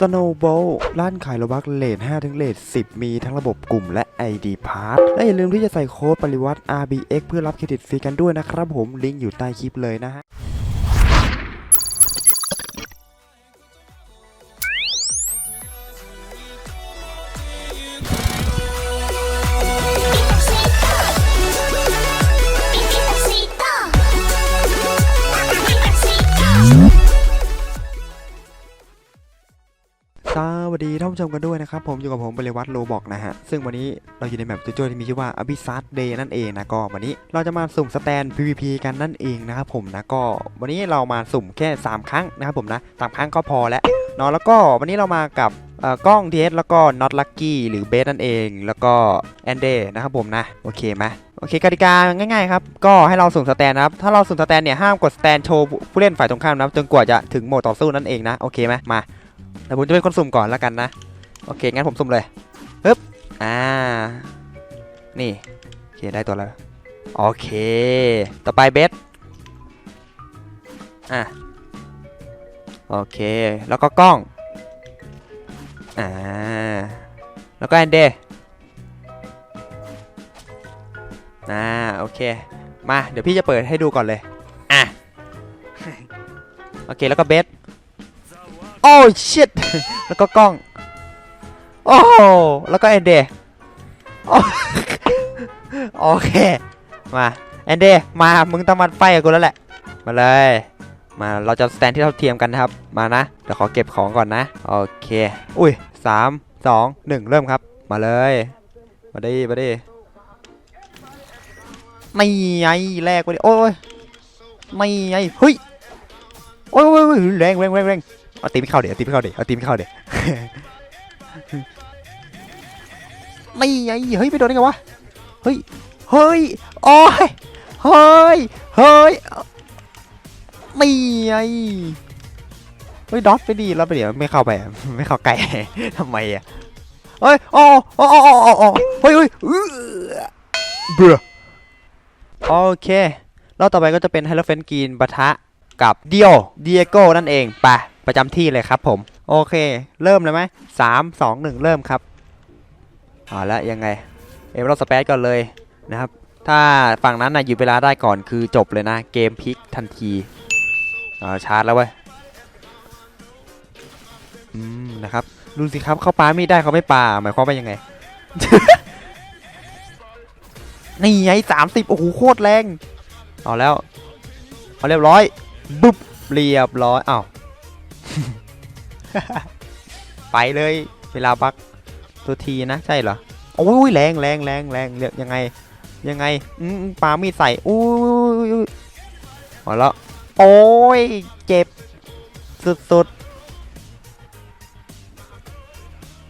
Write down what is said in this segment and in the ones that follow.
Snowball ร้านขายโลบักเลท5ถึงเลท10 มีทั้งระบบกลุ่มและ ID Pass และอย่าลืมที่จะใส่โค้ดปริวัติ RBX เพื่อรับเครดิตฟรีกันด้วยนะครับผมลิงก์อยู่ใต้คลิปเลยนะฮะ สวัสดีท่านผู้ชมกันด้วยนะครับผมอยู่กับผมบริวัตโลบอกนะฮะซึ่งวันนี้เราอยู่ในแมปจุดๆที่มีชื่อว่าอภิซัดเดย์นั่นเองนะก็วันนี้เราจะมาสุ่มสแตน PVP กันนั่นเองนะครับผมนะก็วันนี้เรามาสุ่มแค่ 3 ครั้งนะครับผมนะสามครั้งก็พอแล้วเนาะแล้วก็วันนี้เรามากับเอ่อกล้อง TS แล้วก็ Not Lucky หรือเบสนั่นเอง แล้วก็แอนเดนะครับผมนะโอเคไหมโอเคกติกาง่ายๆครับก็ให้เราสุ่มสแตนนะครับถ้าเราสุ่มสแตนเนี่ยห้ามกดสแตนโชว์ผู้เล่นฝ่ายตรงข้ามนะครับจนกว่าจะถึงโหมดต่อสู้นั่นเองนะโอเคไหมมา แต่ผมจะเป็นคนสุ่มก่อนแล้วกันนะ โอเค งั้นผมสุ่มเลยปึ๊บอ่า นี่โอเคได้ตัวแล้ว โอเค ต่อไปเบสอะ โอเค แล้วก็กล้อง อ่า แล้วก็แอนเดอ่า โอเค มา เดี๋ยวพี่จะเปิดให้ดูก่อนเลย อะ โอเค แล้วก็เบส ชิตแล้วก็กล้อง โอ้แล้วก็แอนเดย์โอเค มาแอนเดย์มา มึงต้องมาไฟกับกูแล้วแหละ มาเลย มา เราจะสแตนที่เท่าเทียมกันนะครับ มานะ เดี๋ยวขอเก็บของก่อนนะ โอเค อุ้ยสามสองหนึ่งเริ่มครับ มาเลย มาดิ มาดิไม่ไงแรกไปดิโอ้ยไม่ไงเฮ้ย โอ้ยแรงแรงแรงแรง เอาตีไม่เข้าเดี๋ยวเอาตีไม่เข้าเดี๋ยวเอาตีไม่เข้าเดี๋ยวไม่ไงเฮ้ยไม่โดนได้ไงวะเฮ้ยเฮ้ยโอ้ยเฮ้ยเฮ้ยไม่ไงเฮ้ยดอทไปดีแล้วไปเดี๋ยวไม่เข้าไปไม่เข้าใกลทำไมอะเฮ้ยโอ้โอ้โอ้โอ้โอ้โอ้เฮ้ยเฮ้ยเบื่อโอเครอบต่อไปก็จะเป็นไฮโลเฟนกีนปะทะกับเดียวเดียโก้นั่นเองไป ประจำที่เลยครับผม โอเค เริ่มเลยไหมสามสองหนึ่งเริ่มครับเอาละยังไง เอ็มเราสเปซก่อนเลยนะครับ ถ้าฝั่งนั้นนะหยุดเวลาได้ก่อนคือจบเลยนะ เกมพลิกทันทีอ่าชาร์จแล้วเว้ยอืมนะครับดูสิครับเขาปาไม่ได้เขาไม่ปาหมายความว่ายังไง นี่ไงสามสิบโอ้โหโคตรแรง เอาแล้ว เอาเรียบร้อย บุ๊บเรียบร้อยอ้าว ไปเลย เวลาบักตัวทีนะใช่เหรอโอ้ยแรงแรงแรงแรงเรียกยังไง ยังไงอืมปามีใส่อุ้ยอุ้ยเอาแล้วโอ้ยเจ็บสุดๆ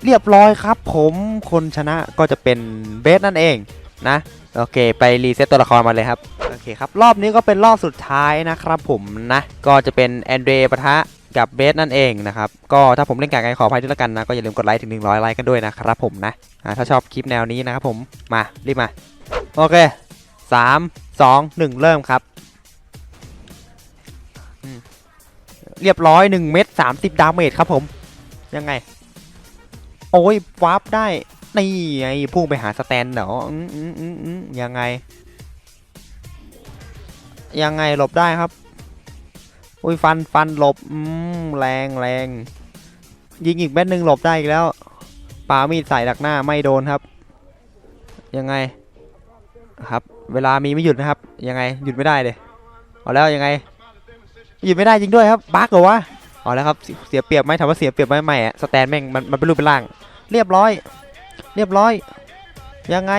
เรียบร้อยครับผมคนชนะก็จะเป็นเบสนั่นเองนะ โอเค ไปรีเซ็ตตัวละครมาเลยครับ โอเคครับ รอบนี้ก็เป็นรอบสุดท้ายนะครับผมนะ ก็จะเป็นแอนเดรปะทะ กับเบสนั่นเองนะครับ ก็ถ้าผมเล่นการไงขออภัยด้วยละกันนะ ก็อย่าลืมกดไลค์ถึง 100 ไลค์กันด้วยนะครับผมนะถ้าชอบคลิปแนวนี้นะครับผมมา รีบมา โอเค 3 2 1 เริ่มครับ เรียบร้อย 1 เม็ด30 ดาเมจครับผม ยังไง โอ้ยวาร์ปได้ นี่ไงพุ่งไปหาสแตนเหรออืมอืมอืมยังไง ยังไงหลบได้ครับ อุ้ยฟันฟันหลบอืมแรงแรงยิงอีกแม็ดหนึ่งหลบได้อีกแล้วปามีดใส่ดักหน้าไม่โดนครับ ยังไงครับ เวลามีไม่หยุดนะครับ ยังไงหยุดไม่ได้เลยเอาแล้วยังไงหยุดไม่ได้จริงด้วยครับบั๊กเหรอวะเอาแล้วครับเสียเปรียบไหมถามว่าเสียเปรียบไหมไม่อะสแตนแม่งมันมันเป็นรูปเป็นร่าง เรียบร้อย เรียบร้อย ยังไง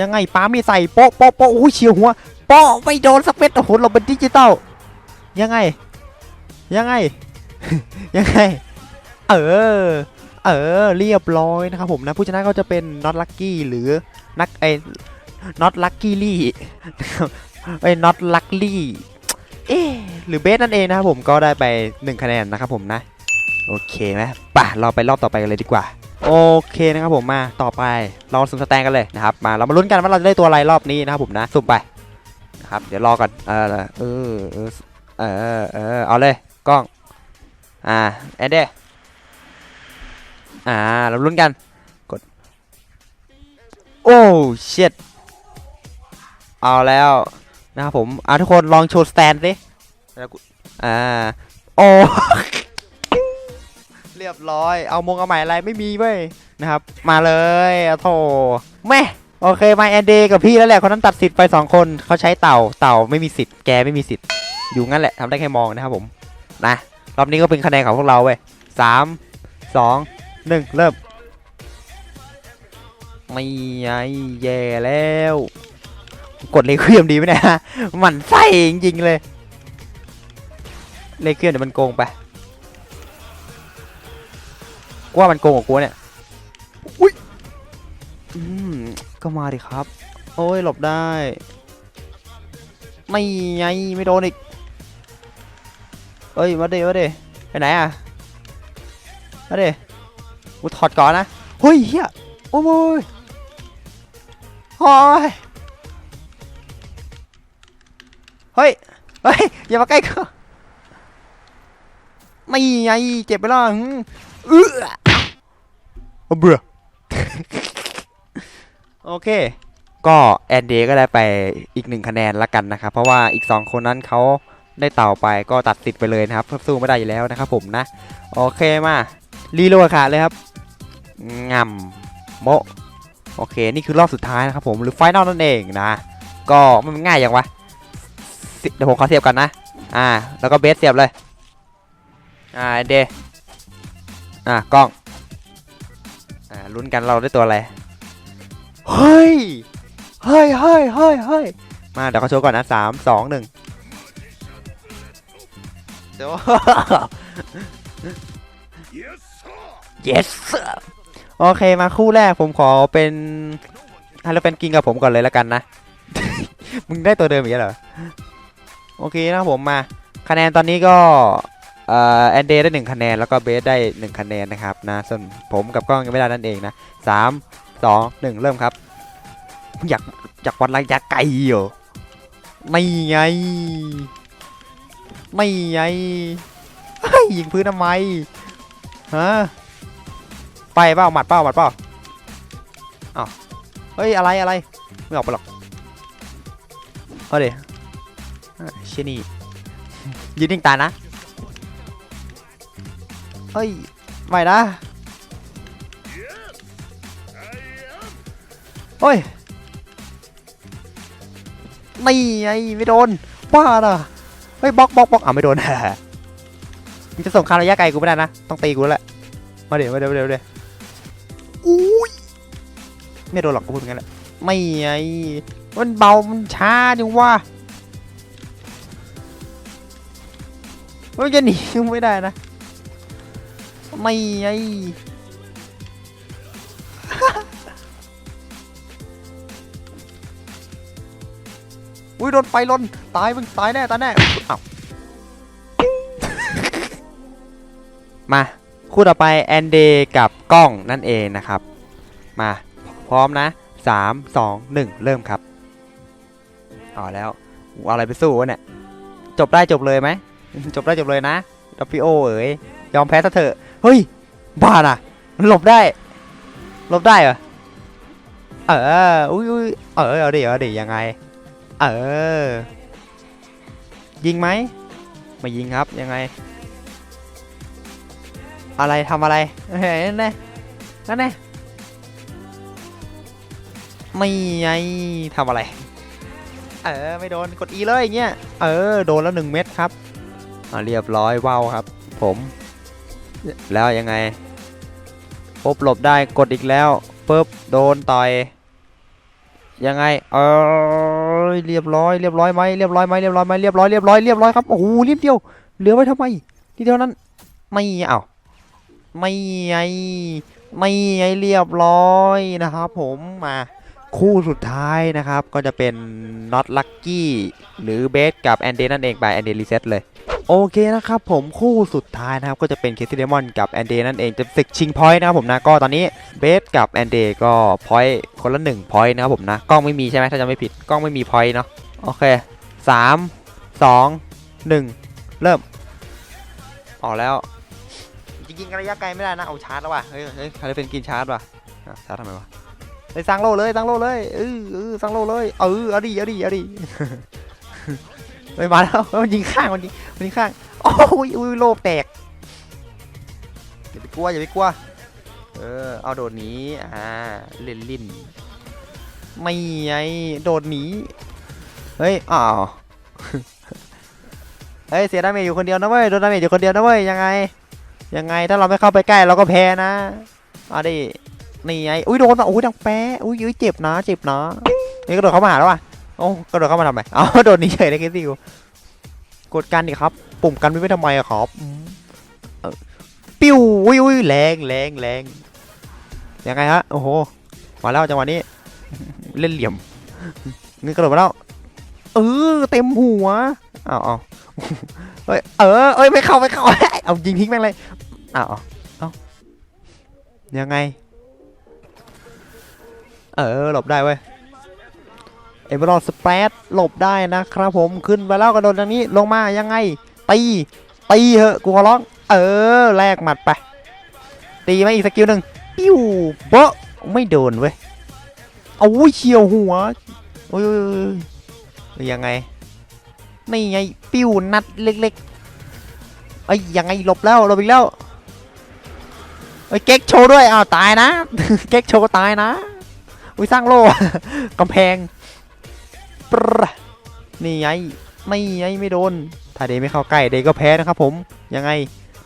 ยังไงปามีใส่โป๊ะโป๊ะโป๊ะอุ้ยเฉียวหัว โป๊ะไม่โดนสักเม็ดโอ้โหเราเป็นดิจิตอลยังไง ยังไง ยังไง เออ เออ เรียบร้อยนะครับผมนะ ผู้ชนะก็จะเป็นน็อตลักกี้หรือนักไอ้น็อตลักกี้ลี่ไอ้น็อตลักลี่เอ๊หรือเบสนั่นเองนะครับผมก็ได้ไป 1 คะแนนนะครับผมนะ โอเคไหมป่ะเราไปรอบต่อไปกันเลยดีกว่า โอเคนะครับผมมาต่อไปเราสุ่มสแตนกันเลยนะครับมาเรามาลุ้นกันว่าเราจะได้ตัวอะไรรอบนี้นะครับผมนะสุ่มไป ครับ เดี๋ยวรอก่อนเออเออเออเออเออเอาเลยกล้อง อ่าแอนเดอ่าเราลุ้นกัน กด โอ้เชิดเอาแล้วนะครับผมอ่าทุกคนลองโชว์สแตนสิแล้วกูอ่าโอ้เรียบร้อย เอามงเอาใหม่อะไรไม่มีเว้ยนะครับ มาเลยอะโถแม่ โอเคมาแอนเดกับพี่แล้วแหละคนนั้นตัดสิทธิ์ไปสองคนเขาใช้เต่าเต่าไม่มีสิทธิ์แกไม่มีสิทธิ์อยู่งั้นแหละทำได้แค่มองนะครับผมนะรอบนี้ก็เป็นคะแนนของพวกเราเว้ยสามสองหนึ่งเริ่มไม่ไงแย่แล้ว กดเลเครื่องดีไหมเนี่ยหมันไส้จริงๆเลย เลเครื่องเดี๋ยวมันโกงไปกว่ามันโกงกับกูเนี่ย ก็มาดิครับ โอ้ยหลบได้ ไม่ไงไม่โดนอีกเอ้ยมาเดมาเดไปไหนอะมาเดกูถอดก่อนนะเฮ้ยเฮียโอ้ยโอ้ยเฮ้ยเฮ้ยอย่ามาใกล้กูไม่ไงเจ็บไปแล้วหืออเอเบื่อ โอเค ก็แอนเดก็ได้ไปอีกหนึ่งคะแนนละกันนะครับ เพราะว่าอีก 2 คนนั้นเขาได้เต่าไปก็ตัดสิทธิ์ไปเลยนะครับสู้ไม่ได้อยู่แล้วนะครับผมนะ โอเคมารีโหลดขาดเลยครับงำโมโอเค นี่คือรอบสุดท้ายนะครับผมหรือไฟนอลนั่นเองนะ ก็มันง่ายอย่างวะเดี๋ยวผมขอเสียบกันนะ อ่า แล้วก็เบสเสียบเลย อ่าเดอ่ากล้อง อ่าลุ้นกันเราได้ตัวอะไร เฮ้ย เฮ้ยเฮ้ยเฮ้ยเฮ้ยมาเดี๋ยวเขาโชว์ก่อนนะสามสองหนึ่งเดี๋ยว yes sir โอเคมาคู่แรกผมขอเป็นให้เราเป็นกินกับผมก่อนเลยแล้วกันนะ มึงได้ตัวเดิมอีกแล้วเหรอ โอเคนะครับผมมา คะแนนตอนนี้ก็แอนเดได้หนึ่งคะแนนแล้วก็เบสได้หนึ่งคะแนนนะครับนะส่วนผมกับกล้องยังไม่ได้นั่นเองนะสาม สอหนึ่งเริ่มครับ อยากอยากวัดระยะไกลเหรอไม่ไง ไม่ไงเฮ้ยิงพื้นทำไมฮะไปเปล่าหมัดเปล่าหมัดเปล่าอ้าวเฮ้ยอะไรอะไรไม่ออกไปหรอกเอาเดี๋ยวเชนี่ยืนนิ่งตายนะเฮ้ยไม่นะ เฮ้ยไม่ไงไม่โดนบ้าน่ะเฮ้ยบล็อกบล็อกบล็อกอะไม่โดนมึงจะส่งคาระยะไกลกูไม่ได้นะ ต้องตีกูแล้วแหละมาเดี๋ยวมาเดี๋ยวเดี๋ยวเดี๋ยวอุ้ยไม่โดนหรอกกูพูดงั้นแหละไม่ไงมันเบามันช้าจังวะมันจะหนีไม่ได้นะ ไม่ไง อุ้ยโดนไฟลนตายมึงตายแน่ตายแน่อ้าวมาคู่ต่อไปแอนเดกับกล้องนั่นเองนะครับ มาพร้อมนะ 3 2 1 เริ่มครับเอาแล้วเอาอะไรไปสู้วะเนี่ยจบได้จบเลยไหมจบได้จบเลยนะดับพิโอเอ๋ยยอมแพ้ซะเถอะเฮ้ยบ้าน่ะหลบได้หลบได้เหรอเอออุ้ยอุ้ยเออเอาดิเอาดิยังไง เออ ยิงไหมไม่ยิงครับยังไง อะไรทำอะไรเฮ้ยนั่นแน่นั่นแน่ไม่ไงทำอะไร เออ ไม่โดนกด E เลยอย่างเงี้ย เออ โดนแล้วหนึ่งเม็ดครับเรียบร้อยว้าวครับ ผม แล้วยังไงปุ๊บหลบได้กดอีกแล้วปุ๊บโดนต่อย ยังไงเออเรียบร้อยเรียบร้อยไหมเรียบร้อยไหมเรียบร้อยไหมเรียบร้อยเรียบร้อยเรียบร้อยครับโอ้โหนิดเดียวเหลือไว้ทำไมนิดเดียวนั้นไม่เอาไม่ไงไม่ไงเรียบร้อยนะครับผมมา คู่สุดท้ายนะครับ ก็จะเป็น not lucky หรือเบสกับแอนเดนั่นเองไปแอนเดรีเซ็ตเลย โอเคนะครับผมคู่สุดท้ายนะครับ ก็จะเป็นเคส i เดมอนกับแอนเดนั่นเองจะศึกชิงพอยต์นะครับผมนะก็ตอนนี้เบสกับแอนเดก็พอยต์คนละ1พอยต์นะครับผมนะกล้องไม่มีใช่ไหมถ้าจำไม่ผิดกล้องไม่มีพอยต์เนาะโอเค3 2 1เริ่มออกแล้วจริงๆระยะไกลไม่ได้นะเอาชาร์จแล้วว่ะเฮ้ยเฮ้ยใครเป็นกินชาร์จว่ะชาร์จทำไมวะ เฮ้ยสร้างโลเลยสร้างโลเลยเออเออสร้างโลเลยเออเอาดิเอาดิเอาดิเฮ้ยมาแล้วมันยิงข้างมันยิงมันยิงข้างโอ้ยอุ้ยโลแตกอย่าไปกลัวอย่าไปกลัวเออเอาโดดหนีอ่าเล่นลิ้นไม่ไงโดดหนีเฮ้ยอ้าวเฮ้ยเสียดาเมจอยู่คนเดียวนะเว้ยโดนดาเมจอยู่คนเดียวนะเว้ยยังไงยังไงถ้าเราไม่เข้าไปใกล้เราก็แพ้นะเอาดิ นี่ไงอุ้ยโดนอะอุ้ยดังแป๊ะอุ้ยอุ้ยเจ็บนะเจ็บนะนี่กระโดดเข้ามาหาแล้วว่ะโอ้กระโดดเข้ามาทำไมเอาโดนหนีเฉยเลยแคสซี่กูกดกันดิครับ ปุ่มกันไม่ทำไมอะครับปิ้วอุ้ยอุ้ยแรงแรงแรงยังไงฮะโอ้โหมาแล้วจังหวะนี้ เล่นเหลี่ยมนี่กระโดดมาแล้วเออเต็มหัวอ้าวอ้าวเฮ้ยเออเอ้ยไม่เข้าไม่เข้าเอายิงทิ้งแม่งเลยอ้าวเอายังไง เออ หลบได้เว้ยเอเวอร์สเปรดหลบได้นะครับผมขึ้นไปแล้วกระโดดทางนี้ลงมายังไงตีตีเหอะกูขอร้อง เออแลกหมัดไป ตีมาอีกสกิลหนึ่งปิ้วเบะไม่โดนเว้ยเอาอุ้ยเฉียวหัวโอ้ยยังไงนี่ไงปิ้วนัดเล็กๆเอ้ยังไงหลบแล้วหลบอีกแล้วเอ้เก๊กโชว์ด้วยอ้าวตายนะ เก๊กโชว์ก็ตายนะ อุ้ยสร้างโล่ กำแพงปรนี่ไงไม่ไงไม่โดน ถ้าเดย์ไม่เข้าใกล้เดย์ก็แพ้นะครับผม ยังไง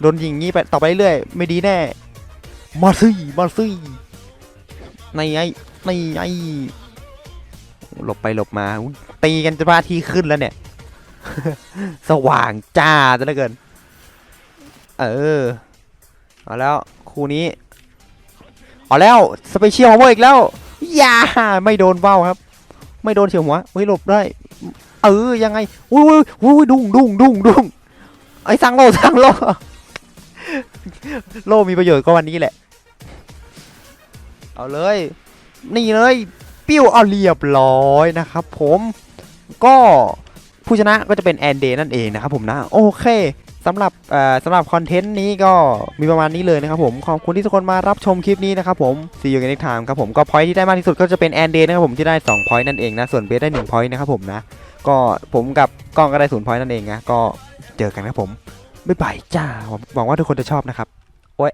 โดนยิงงี้ไปต่อไปเรื่อยไม่ดีแน่ มาซี่มาซี่นี่ไงนี่ไงหลบไปหลบมาตีกันจะพาทีขึ้นแล้วเนี่ย สว่างจ้าจะเหลือเกิน เออ เอาแล้ว คู่นี้ เอาแล้ว สเปเชียลของโมอีกแล้ว อย่าไม่โดนเบ้าครับ ไม่โดนเฉียวหัวไม่หลบได้ เออยังไงอุ้ยอุ้ยดุ้งดุ้งดุ้งดุ้งไอ้สร้างโลสร้างโลโลมีประโยชน์ก็วันนี้แหละ เอาเลย นี่เลย ปิ้วเอาเรียบร้อยนะครับผมก็ผู้ชนะก็จะเป็นแอนเดย์นั่นเองนะครับผมนะ โอเค สำหรับเอ่อสำหรับคอนเทนต์นี้ก็มีประมาณนี้เลยนะครับผม ขอบคุณที่ทุกคนมารับชมคลิปนี้นะครับผมซีอยู่กันอีกทางครับผมก็พอยที่ได้มากที่สุดก็จะเป็นแอนเดย์นะครับผมที่ได้2พอยนั่นเองนะ ส่วนเบสได้1พอยนะครับผมนะ ก็ผมกับกล้องก็ได้ศูนย์พอยนั่นเองนะ ก็เจอกันครับผม บ๊ายบายจ้าหวังว่าทุกคนจะชอบนะครับ โอ้ย